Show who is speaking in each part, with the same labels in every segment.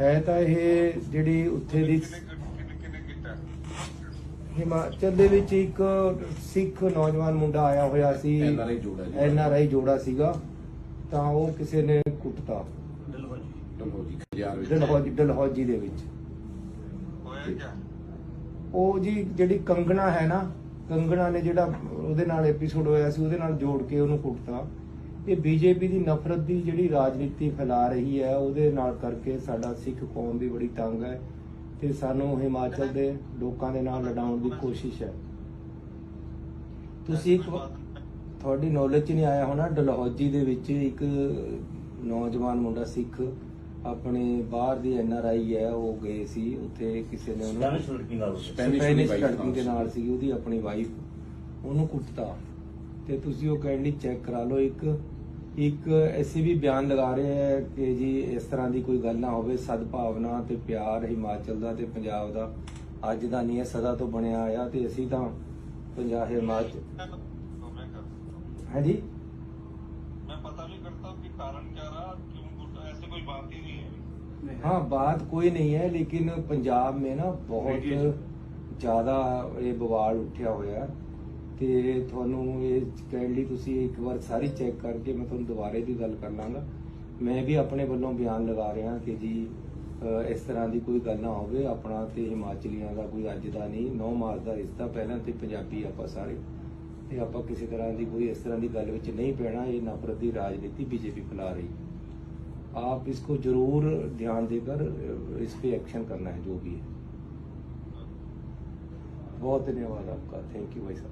Speaker 1: ਹੈ ਤਾਂ ਇਹ ਜਿਹੜੀ ਉੱਥੇ ਦੀ ਹਿਮਾਚਲ ਦੇ ਵਿੱਚ ਇੱਕ ਸਿੱਖ ਨੌਜਵਾਨ ਮੁੰਡਾ ਆਇਆ ਹੋਇਆ ਸੀ।
Speaker 2: NRI ਜੋੜਾ ਜੀ।
Speaker 1: ਐਨ ਆਰ ਆਈ ਜੋੜਾ ਸੀਗਾ। ਤਾਂ ਉਹ ਕਿਸੇ ਨੇ ਕੁੱਟਤਾ।
Speaker 2: ਡਲਹੌਜੀ।
Speaker 1: ਦੇ ਵਿੱਚ।
Speaker 3: ਹੋਇਆ
Speaker 1: ਉਹ ਜੀ ਜਿਹੜੀ ਕੰਗਣਾ ਹੈ ਨਾ ਕੰਗਣਾ ਨੇ ਜਿਹੜਾ ਉਹਦੇ ਨਾਲ ਐਪੀਸੋਡ ਹੋਇਆ ਸੀ ਉਹਦੇ ਨਾਲ ਜੋੜ ਕੇ ਉਹਨੂੰ ਕੁੱਟਤਾ। ਇਹ ਬੀਜੇਪੀ ਦੀ ਨਫ਼ਰਤ ਦੀ ਜਿਹੜੀ ਰਾਜਨੀਤੀ ਫੈਲਾ ਰਹੀ ਹੈ ਉਹਦੇ ਨਾਲ ਕਰਕੇ ਸਾਡਾ ਸਿੱਖ ਕੌਮ ਵੀ ਬੜੀ ਤੰਗ ਹੈ ਤੇ ਸਾਨੂੰ ਹਿਮਾਚਲ ਦੇ ਲੋਕਾਂ ਦੇ ਨਾਲ ਲੜਾਉਣ ਦੀ ਕੋਸ਼ਿਸ਼ ਹੈ। ਤੁਸੀਂ ਤੁਹਾਡੀ ਨੌਲੇਜ 'ਚ ਨਹੀਂ ਆਇਆ ਹੋਣਾ ਡਲਹੌਜੀ ਦੇ ਵਿੱਚ ਇੱਕ ਨੌਜਵਾਨ ਮੁੰਡਾ ਸਿੱਖ ਆਪਣੇ ਬਾਹਰ ਦੀ ਐਨ ਆਰ ਆਈ ਹੈ ਉਹ ਗਏ ਸੀ ਉੱਥੇ ਕਿਸੇ ਨੇ ਉਹਨੂੰ
Speaker 4: ਸਪੈਨਿਸ਼ ਲੜਕੀ ਨਾਲ
Speaker 2: Spanish
Speaker 1: ਸਪੈਨਿਸ਼
Speaker 2: ਦੀ wife
Speaker 1: ਲੜਕੀ ਦੇ ਨਾਲ ਸੀ। ਉਹਦੀ ਆਪਣੀ ਵਾਈਫ ਉਹਨੂੰ ਕੁੱਟਤਾ। ਤੇ ਤੁਸੀਂ ਉਹ ਕਾਈਂਡਲੀ ਚੈੱਕ ਕਰਾ ਲਓ ਇੱਕ ਇੱਕ ਐਸੀ ਵੀ ਬਿਆਨ ਲਗਾ ਰਹੇ ਹੈ ਕਿ ਜੀ ਇਸ ਤਰ੍ਹਾਂ ਦੀ ਕੋਈ ਗੱਲ ਨਾ ਹੋਵੇ ਸਦਭਾਵਨਾ ਤੇ ਪਿਆਰ ਹਿਮਾਚਲ ਦਾ ਤੇ ਪੰਜਾਬ ਦਾ ਅੱਜ ਦਾ ਨਹੀਂ ਹੈ ਸਦਾ ਤੋਂ ਬਣਿਆ ਆਇਆ ਤੇ ਅਸੀਂ ਤਾਂ ਪੰਜਾਬ ਹਿਮਾਚਲ
Speaker 3: तो मैं कर
Speaker 1: ਹੈ ਜੀ
Speaker 3: मैं पता भी करता हूँ कि कारण क्या रहा क्यों गुस्सा ऐसे कोई बात ही नहीं है
Speaker 1: हाँ बात कोई नहीं है लेकिन पंजाब में ना बहुत ਜ਼ਿਆਦਾ ਇਹ ਬਵਾਲ ਉੱਠਿਆ ਹੋਇਆ ਤੇ ਤੁਹਾਨੂੰ ਇਹ ਕਾਈਂਡਲੀ ਤੁਸੀਂ ਇੱਕ ਵਾਰ ਸਾਰੀ ਚੈੱਕ ਕਰਕੇ ਮੈਂ ਤੁਹਾਨੂੰ ਦੁਬਾਰੇ ਦੀ ਗੱਲ ਕਰ ਲਾਂਗਾ ਮੈਂ ਵੀ ਆਪਣੇ ਵੱਲੋਂ ਬਿਆਨ ਲਗਾ ਰਿਹਾ ਕਿ ਜੀ ਅ, ਇਸ ਤਰ੍ਹਾਂ ਦੀ ਕੋਈ ਗੱਲ ਨਾ ਹੋਵੇ ਆਪਣਾ ਤੇ ਹਿਮਾਚਲੀਆਂ ਦਾ ਕੋਈ ਅੱਜ ਦਾ ਨਹੀਂ 9 ਮਾਰਚ ਦਾ ਰਿਸ਼ਤਾ ਪਹਿਲਾਂ ਤੇ ਪੰਜਾਬੀ ਆਪਾਂ ਸਾਰੇ ਤੇ ਆਪਾਂ ਕਿਸੇ ਤਰ੍ਹਾਂ ਦੀ ਕੋਈ ਇਸ ਤਰ੍ਹਾਂ ਦੀ ਗੱਲ ਵਿੱਚ ਨਹੀਂ ਪੈਣਾ ਇਹ ਨਫ਼ਰਤ ਦੀ ਰਾਜਨੀਤੀ ਬੀਜੇਪੀ ਫੈਲਾ ਰਹੀ ਹੈ आप इसको जरूर ध्यान देकर इस पे एक्शन करना है जो भी है ਬਹੁਤ ਧੰਨਵਾਦ ਆਪਕਾ ਥੈਂਕ ਯੂ ਭਾਈ ਸਾਹਿਬ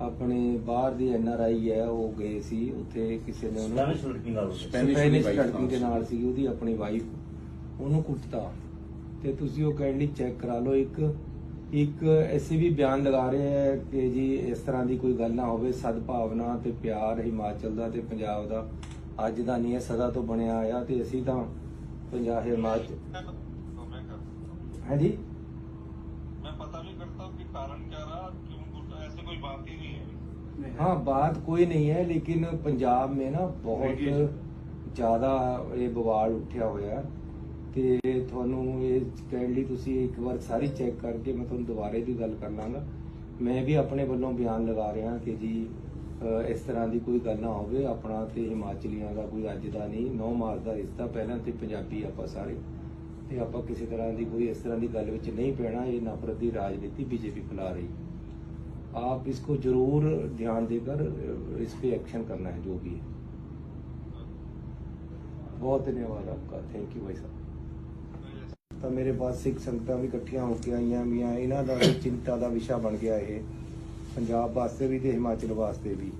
Speaker 1: ਆਪਣੇ ਬਾਹਰ ਦੀ ਐਨ ਆਰ ਆਈ ਹੈ ਉਹ ਗਏ ਸੀ ਉੱਥੇ ਕਿਸੇ ਨੇ ਉਹਨੂੰ
Speaker 4: ਸਪੈਨਿਸ਼ ਲੜਕੀ
Speaker 2: ਦੇ ਨਾਲ
Speaker 1: ਸੀ ਉਹਦੀ ਆਪਣੀ ਵਾਈਫ ਉਹਨੂੰ ਕੁੱਟਤਾ। ਤੇ ਤੁਸੀਂ ਉਹ ਕਾਈਂਡਲੀ ਚੈੱਕ ਕਰਾ ਲਓ ਇੱਕ ਇੱਕ ਐਸੀ ਵੀ ਬਿਆਨ ਲਗਾ ਰਹੇ ਹੈ ਕਿ ਜੀ ਇਸ ਤਰ੍ਹਾਂ ਦੀ ਕੋਈ ਗੱਲ ਨਾ ਹੋਵੇ ਸਦਭਾਵਨਾ ਤੇ ਪਿਆਰ ਹਿਮਾਚਲ ਦਾ ਤੇ ਪੰਜਾਬ ਦਾ ਅੱਜ ਦਾ ਨਹੀਂ ਹੈ ਸਦਾ ਤੋਂ ਬਣਿਆ ਆਇਆ ਤੇ ਅਸੀਂ ਤਾਂ ਪੰਜਾਬ ਹਿਮਾਚਲ
Speaker 3: ਹਾਂਜੀ? बात ही नहीं है
Speaker 1: हाँ बात कोई नहीं है लेकिन पंजाब में ना बहुत ਜ਼ਿਆਦਾ ਇਹ ਬਵਾਲ ਉੱਠਿਆ ਹੋਇਆ ਤੇ ਤੁਹਾਨੂੰ ਇਹ ਕਾਈਂਡਲੀ ਤੁਸੀਂ ਇੱਕ ਵਾਰ ਸਾਰੀ ਚੈੱਕ ਕਰਕੇ ਮੈਂ ਤੁਹਾਨੂੰ ਦੁਬਾਰੇ ਦੀ ਗੱਲ ਕਰ ਲਾਂਗਾ ਮੈਂ ਵੀ ਆਪਣੇ ਵੱਲੋਂ ਬਿਆਨ ਲਗਾ ਰਿਹਾ ਕਿ ਜੀ ਅ, ਇਸ ਤਰ੍ਹਾਂ ਦੀ ਕੋਈ ਗੱਲ ਨਾ ਹੋਵੇ ਆਪਣਾ ਤੇ ਹਿਮਾਚਲੀਆਂ ਦਾ ਕੋਈ ਅੱਜ ਦਾ ਨਹੀਂ 9 ਮਾਰਚ ਦਾ ਰਿਸ਼ਤਾ ਪਹਿਲਾਂ ਤੇ ਪੰਜਾਬੀ ਆਪਾਂ ਸਾਰੇ ਤੇ ਆਪਾਂ ਕਿਸੇ ਤਰ੍ਹਾਂ ਦੀ ਕੋਈ ਇਸ ਤਰ੍ਹਾਂ ਦੀ ਗੱਲ ਵਿੱਚ ਨਹੀਂ ਪੈਣਾ ਇਹ ਨਫ਼ਰਤ ਦੀ ਰਾਜਨੀਤੀ ਬੀਜੇਪੀ ਫੈਲਾ ਰਹੀ ਹੈ आप इसको जरूर ध्यान देकर इस पे एक्शन करना है जो भी है ਬਹੁਤ ਧੰਨਵਾਦ ਆਪਕਾ ਥੈਂਕ ਯੂ ਭਾਈ ਸਾਹਿਬ ਤਾਂ ਮੇਰੇ ਪਾਸ ਸਿੱਖ ਸੰਗਤਾਂ ਵੀ ਇਕੱਠੀਆਂ ਹੋ ਕੇ ਆਈਆਂ ਮੀਆਂ ਇਹਨਾਂ ਦਾ ਵੀ ਚਿੰਤਾ ਦਾ ਵਿਸ਼ਾ ਬਣ ਗਿਆ ਇਹ ਪੰਜਾਬ ਵਾਸਤੇ ਵੀ ਤੇ ਹਿਮਾਚਲ ਵਾਸਤੇ ਵੀ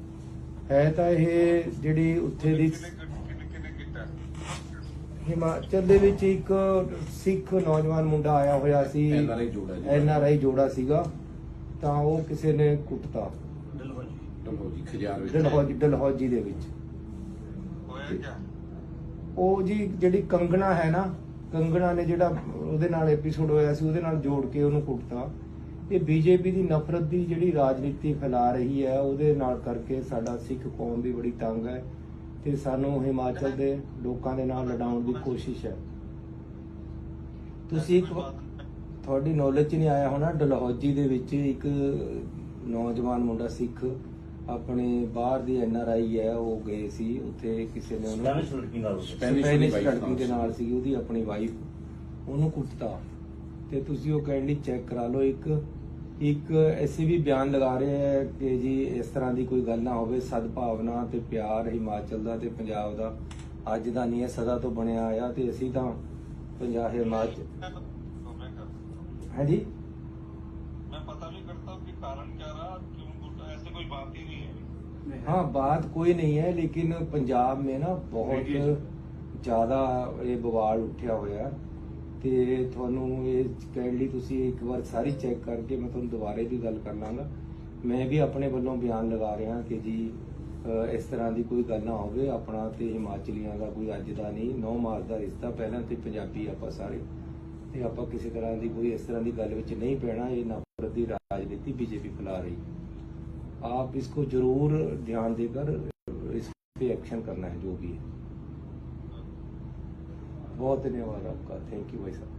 Speaker 1: ਹੈ ਤਾਂ ਇਹ ਜਿਹੜੀ ਉੱਥੇ ਦੀ
Speaker 3: ਕਿੰਨੇ ਕਿੰਨੇ ਕਿੰਨੇ ਕੀਤਾ
Speaker 1: ਹਿਮਾਚਲ ਦੇ ਵਿੱਚ ਇੱਕ ਸਿੱਖ ਨੌਜਵਾਨ ਮੁੰਡਾ ਆਇਆ ਹੋਇਆ ਸੀ
Speaker 2: NRI ਜੋੜਾ ਜੀ।
Speaker 1: ਐਨ ਆਰ ਆਈ ਜੋੜਾ ਸੀਗਾ ਤਾਂ ਉਹ ਕਿਸੇ ਨੇ ਕੁੱਟਤਾ।
Speaker 2: ਡਲਹੌਜੀ। ਖਜਿਆਰ ਵਿੱਚ।
Speaker 1: ਡਲਹੌਜੀ ਡਲਹੌਜੀ ਦੇ ਵਿੱਚ।
Speaker 3: ਹੋਇਆ
Speaker 1: ਉਹ ਜੀ ਜਿਹੜੀ ਕੰਗਣਾ ਹੈ ਨਾ ਕੰਗਣਾ ਨੇ ਜਿਹੜਾ ਉਹਦੇ ਨਾਲ ਐਪੀਸੋਡ ਹੋਇਆ ਸੀ ਉਹਦੇ ਨਾਲ ਜੋੜ ਕੇ ਉਹਨੂੰ ਕੁੱਟਤਾ। ਇਹ ਬੀਜੇਪੀ ਦੀ ਨਫ਼ਰਤ ਦੀ ਜਿਹੜੀ ਰਾਜਨੀਤੀ ਫੈਲਾ ਰਹੀ ਹੈ ਉਹਦੇ ਨਾਲ ਕਰਕੇ ਸਾਡਾ ਸਿੱਖ ਕੌਮ ਵੀ ਬੜੀ ਤੰਗ ਹੈ ਤੇ ਸਾਨੂੰ ਹਿਮਾਚਲ ਦੇ ਲੋਕਾਂ ਦੇ ਨਾਲ ਲੜਾਉਣ ਦੀ ਕੋਸ਼ਿਸ਼ ਹੈ। ਤੁਸੀਂ ਇੱਕ ਵਾਰ- ਤੁਹਾਡੀ ਨੌਲੇਜ 'ਚ ਨਹੀਂ ਆਇਆ ਹੋਣਾ ਡਲਹੌਜੀ ਦੇ ਵਿੱਚ ਇੱਕ ਨੌਜਵਾਨ ਮੁੰਡਾ ਸਿੱਖ ਆਪਣੇ ਬਾਹਰ ਦੀ ਐਨ ਆਰ ਆਈ ਹੈ ਉਹ ਗਏ ਸੀ ਉੱਥੇ ਕਿਸੇ ਨੇ ਉਹਨੂੰ
Speaker 4: ਸਪੈਨਿਸ਼ ਲੜਕੀ ਨਾਲ
Speaker 2: ਦੀ
Speaker 1: ਸਪੈਨਿਸ਼
Speaker 2: wife
Speaker 1: ਲੜਕੀ
Speaker 2: ਨਾਲ
Speaker 1: ਦੇ
Speaker 2: ਸੀ।
Speaker 1: ਨਾਲ ਸੀ ਉਹਦੀ ਆਪਣੀ ਵਾਈਫ ਉਹਨੂੰ ਕੁੱਟਤਾ ਤੇ ਤੁਸੀਂ ਉਹ ਕਾਈਂਡਲੀ ਚੈੱਕ ਕਰਾ ਲਓ ਇੱਕ ਇੱਕ ਐਸੇ ਵੀ ਬਿਆਨ ਲਗਾ ਰਹੇ ਹੈ ਕਿ ਜੀ ਇਸ ਤਰ੍ਹਾਂ ਦੀ ਕੋਈ ਗੱਲ ਨਾ ਹੋਵੇ ਸਦਭਾਵਨਾ ਤੇ ਪਿਆਰ ਹਿਮਾਚਲ ਦਾ ਤੇ ਪੰਜਾਬ ਦਾ ਅੱਜ ਦਾ ਨਹੀਂ ਹੈ ਸਦਾ ਤੋਂ ਬਣਿਆ ਆਇਆ ਤੇ ਅਸੀਂ ਤਾਂ ਪੰਜਾਬ ਹਿਮਾਚਲ
Speaker 3: कर
Speaker 1: ਹੈ ਜੀ
Speaker 3: मैं पता भी करता हूँ कि कारण क्या रहा क्यों गुट ऐसे कोई बात ही नहीं है
Speaker 1: हाँ बात कोई नहीं है लेकिन पंजाब में ना ਬਹੁਤ ਜ਼ਿਆਦਾ ਇਹ ਬਵਾਲ ਉੱਠਿਆ ਹੋਇਆ ਤੇ ਤੁਹਾਨੂੰ ਇਹ ਕਹਿਣ ਲਈ ਤੁਸੀਂ ਇੱਕ ਵਾਰ ਸਾਰੀ ਚੈੱਕ ਕਰਕੇ ਮੈਂ ਤੁਹਾਨੂੰ ਦੁਬਾਰੇ ਵੀ ਗੱਲ ਕਰ ਲਾਂਗਾ ਮੈਂ ਵੀ ਆਪਣੇ ਵੱਲੋਂ ਬਿਆਨ ਲਗਾ ਰਿਹਾ ਕਿ ਜੀ ਅ, ਇਸ ਤਰ੍ਹਾਂ ਦੀ ਕੋਈ ਗੱਲ ਨਾ ਹੋਵੇ ਆਪਣਾ ਤੇ ਹਿਮਾਚਲੀਆਂ ਦਾ ਕੋਈ ਅੱਜ ਦਾ ਨਹੀਂ ਨੌ ਮਾਰਚ ਦਾ ਰਿਸ਼ਤਾ ਪਹਿਲਾਂ ਤੇ ਪੰਜਾਬੀ ਆਪਾਂ ਸਾਰੇ ਤੇ ਆਪਾਂ ਕਿਸੇ ਤਰ੍ਹਾਂ ਦੀ ਕੋਈ ਇਸ ਤਰ੍ਹਾਂ ਦੀ ਗੱਲ ਵਿੱਚ ਨਹੀਂ ਪੈਣਾ ਇਹ ਨਫ਼ਰਤ ਦੀ ਰਾਜਨੀਤੀ बीजेपी फैला रही है आप इसको जरूर ध्यान देकर इस पे एक्शन करना है जो भी है बहुत धन्यवाद आपका थैंक यू भाई साहब